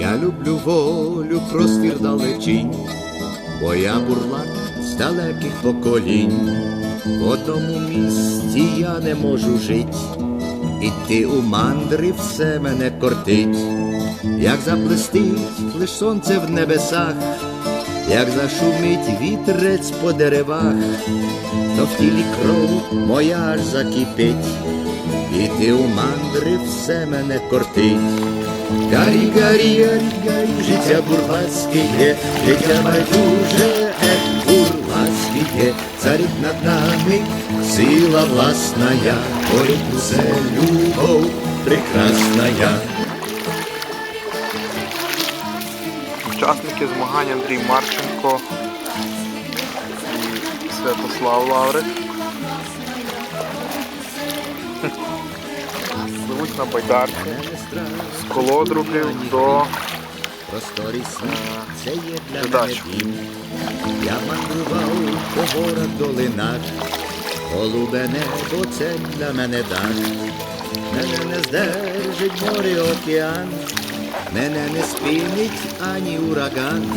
Я люблю волю, простір далечінь, бо я бурлак з далеких поколінь. В одному місті я не можу жить, іти у мандри все мене кортить, як заблистить лиш сонце в небесах, як зашумить вітрець по деревах, то в тілі кров моя аж закипить, іти у мандри все мене кортить. Гарі, гарі, гарі, гарі, життя бурлацьке є, життя байдуже, ех, бурлацьке є, царить над нами сила власна, я, горить усе любов прекрасна я. Учасники змагань Андрій Марченко Святослав Лаврик. На байдарці з колодрубів до просторі є для Задач. Я мандрував по горах долинах, голубе небо це для мене дар. Мене не здержить море океан, мене не спинить ані ураган,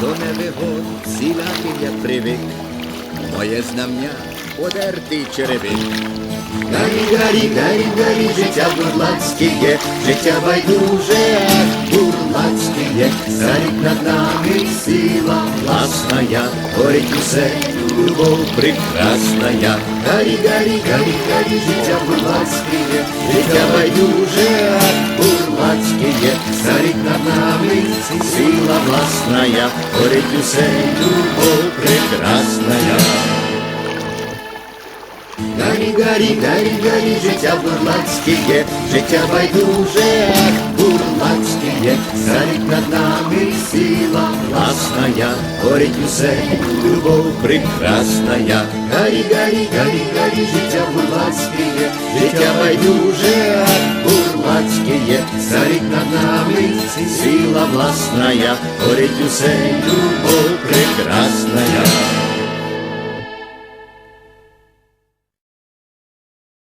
до невигод сіляких я привик, моє знам'я подертий черевик. Гарі, гарі, гарі, гарі, життя бурлацьке є, життя байдуже, бурлацьке царить над нами сила власна горить усе, любов прекрасна я. Гарі, гарі, гарі, гарі, життя бурлацьке є, життя байдуже, бурлацьке є, царить над нами сила власна горить усе, любов прекрасна я. Гарі, гарі, гарі, гарі, життя бурлацьке життя байдуже, бурлацьке є, над нами сила власна я, горить усе, любов прекрасна я. Гарі, гарі, гарі, гарі, життя бурлацьке життя байдуже, бурлацьке є, царить над нами сила власна я, горить усе, любов прекрасна я.